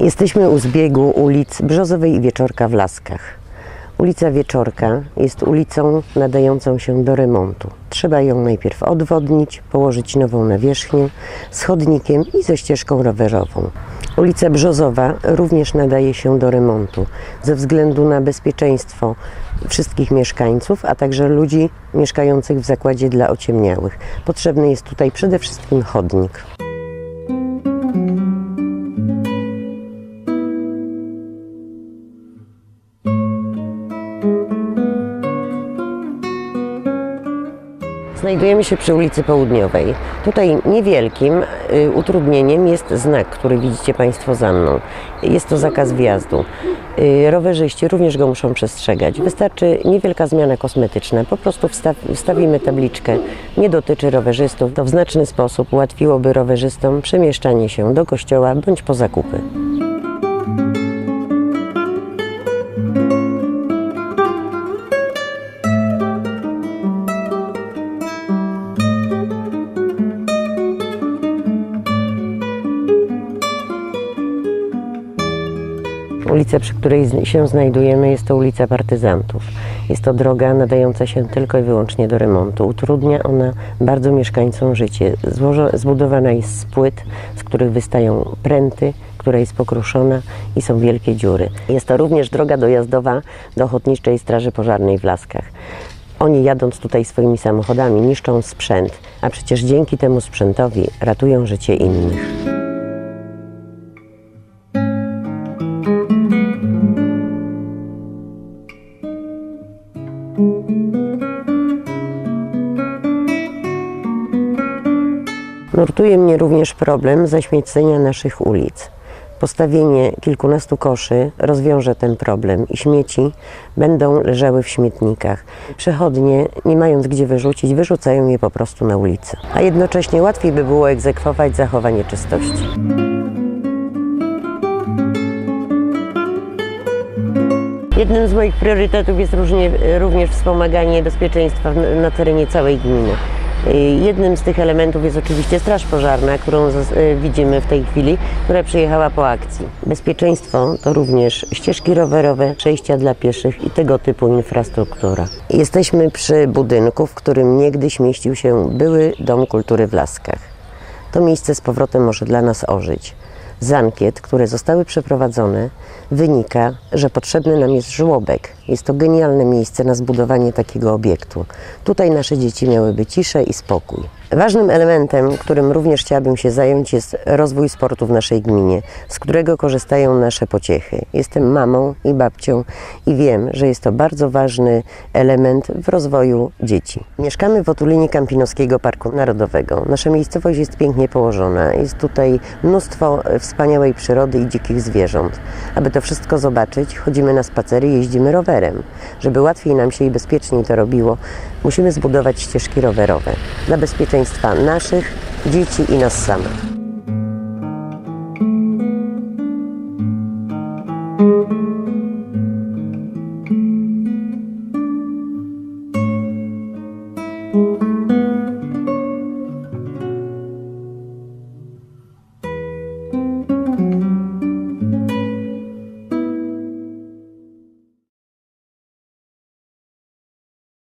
Jesteśmy u zbiegu ulic Brzozowej i Wieczorka w Laskach. Ulica Wieczorka jest ulicą nadającą się do remontu. Trzeba ją najpierw odwodnić, położyć nową nawierzchnię z chodnikiem i ze ścieżką rowerową. Ulica Brzozowa również nadaje się do remontu ze względu na bezpieczeństwo wszystkich mieszkańców, a także ludzi mieszkających w zakładzie dla ociemniałych. Potrzebny jest tutaj przede wszystkim chodnik. Znajdujemy się przy ulicy Południowej. Tutaj niewielkim y, utrudnieniem jest znak, który widzicie Państwo za mną. Jest to zakaz wjazdu. Y, rowerzyści również go muszą przestrzegać. Wystarczy niewielka zmiana kosmetyczna. Po prostu wstaw, wstawimy tabliczkę. Nie dotyczy rowerzystów. To w znaczny sposób ułatwiłoby rowerzystom przemieszczanie się do kościoła bądź po zakupy. Ulica, przy której się znajdujemy, jest to ulica Partyzantów. Jest to droga nadająca się tylko i wyłącznie do remontu. Utrudnia ona bardzo mieszkańcom życie. Zbudowana jest z płyt, z których wystają pręty, która jest pokruszona i są wielkie dziury. Jest to również droga dojazdowa do Ochotniczej Straży Pożarnej w Laskach. Oni jadąc tutaj swoimi samochodami niszczą sprzęt, a przecież dzięki temu sprzętowi ratują życie innych. Nurtuje mnie również problem zaśmiecenia naszych ulic. Postawienie kilkunastu koszy rozwiąże ten problem i śmieci będą leżały w śmietnikach. Przechodnie, nie mając gdzie wyrzucić, wyrzucają je po prostu na ulicę. A jednocześnie łatwiej by było egzekwować zachowanie czystości. Jednym z moich priorytetów jest również wspomaganie bezpieczeństwa na terenie całej gminy. Jednym z tych elementów jest oczywiście Straż Pożarna, którą y, widzimy w tej chwili, która przyjechała po akcji. Bezpieczeństwo to również ścieżki rowerowe, przejścia dla pieszych i tego typu infrastruktura. Jesteśmy przy budynku, w którym niegdyś mieścił się były Dom Kultury w Laskach. To miejsce z powrotem może dla nas ożyć. Z ankiet, które zostały przeprowadzone, wynika, że potrzebny nam jest żłobek. Jest to genialne miejsce na zbudowanie takiego obiektu. Tutaj nasze dzieci miałyby ciszę i spokój. Ważnym elementem, którym również chciałabym się zająć, jest rozwój sportu w naszej gminie, z którego korzystają nasze pociechy. Jestem mamą i babcią i wiem, że jest to bardzo ważny element w rozwoju dzieci. Mieszkamy w otulinie Kampinoskiego Parku Narodowego. Nasza miejscowość jest pięknie położona. Jest tutaj mnóstwo wspaniałej przyrody i dzikich zwierząt. Aby to wszystko zobaczyć, chodzimy na spacery, jeździmy rowerem. Żeby łatwiej nam się i bezpieczniej to robiło, musimy zbudować ścieżki rowerowe dla bezpieczeństwa naszych, dzieci i nas samych.